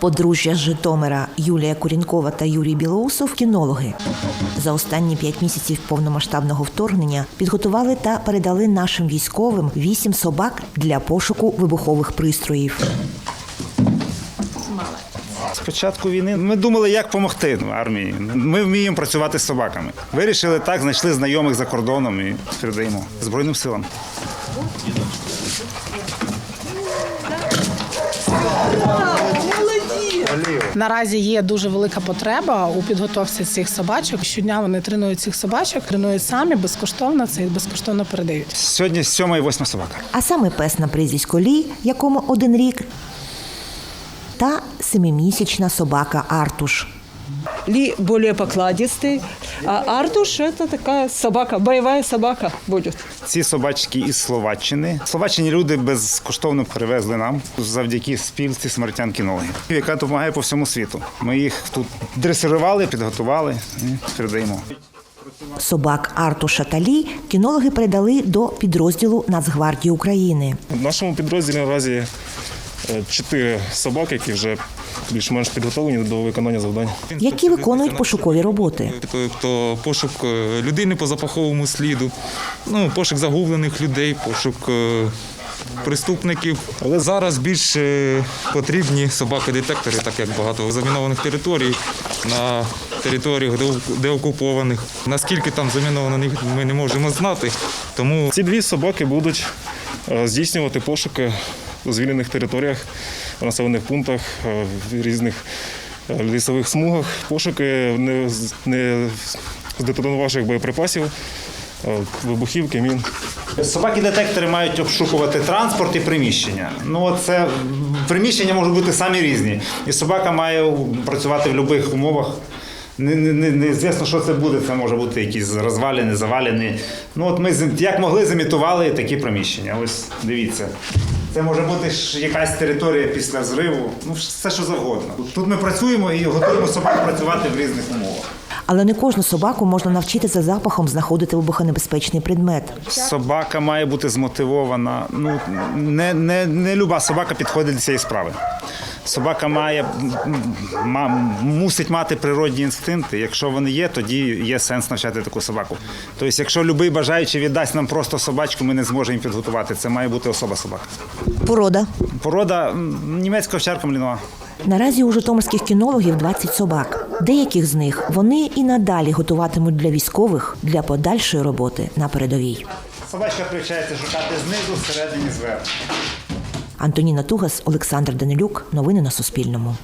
Подружжя з Житомира Юлія Курінкова та Юрій Білоусов кінологи. За останні п'ять місяців повномасштабного вторгнення підготували та передали нашим військовим вісім собак для пошуку вибухових пристроїв. З початку війни ми думали, як допомогти армії. Ми вміємо працювати з собаками. Вирішили так, знайшли знайомих за кордоном і передаємо Збройним силам. Наразі є дуже велика потреба у підготовці цих собачок. Щодня вони тренують цих собачок, тренують самі безкоштовно. Це і безкоштовно передають. Сьогодні сьома і восьма собака. А саме пес на прізвисько Лі, якому один рік, та семимісячна собака Артуш. Ли более покладистый, а Ардуш это такая собака, боевая собака будет. Ці собачки із Словаччини. Словаччині люди безкоштовно перевезли нам завдяки спілці смертян кінологів, яка допомагає по всьому світу. Ми їх тут дресирували, підготували і передаємо. Собак Артуша та Лі кінологи передали до підрозділу Нацгвардії України. В нашому підрозділі наразі чотири собаки, які вже більш-менш підготовлені до виконання завдань. які виконують пошукові роботи. Тобто пошук е, людини по запаховому сліду, ну, пошук загублених людей, пошук е, преступників. Але зараз більш е, потрібні собаки-детектори, так як багато замінованих територій на територіях де- деокупованих. Наскільки там заміновано, ми не можемо знати. Тому Ці дві собаки будуть здійснювати пошуки у звільнених територіях, в населених пунктах, е, в різних е, лісових смугах, пошуки не, не здетонувавших боєприпасів, е, вибухівки, мін. Собаки-детектори мають обшукувати транспорт і приміщення. Ну, це приміщення можуть бути самі різні. І собака має працювати в будь-яких умовах. Не, не, не, що це буде. Це може бути якісь розвалини, завалини. Ну от ми як могли замітували такі приміщення. Ось дивіться. Це може бути ж якась територія після зриву, Ну, все що завгодно. Тут ми працюємо і готуємо собак працювати в різних умовах. Але не кожну собаку можна навчити за запахом знаходити вибухонебезпечний предмет. Собака має бути змотивована. Ну не, не, не люба собака підходить до цієї справи. Собака має мусить мати природні інстинкти. Якщо вони є, тоді є сенс навчати таку собаку. Тобто, якщо будь-який бажаючий віддасть нам просто собачку, ми не зможемо підготувати. Це має бути особа собака. Порода. Порода німецька овчарка млінова. Наразі у житомирських кінологів 20 собак. Деяких з них вони і надалі готуватимуть для військових для подальшої роботи на передовій. Собачка привчається шукати знизу, всередині, зверху. Антоніна Тугас, Олександр Данилюк. Новини на Суспільному.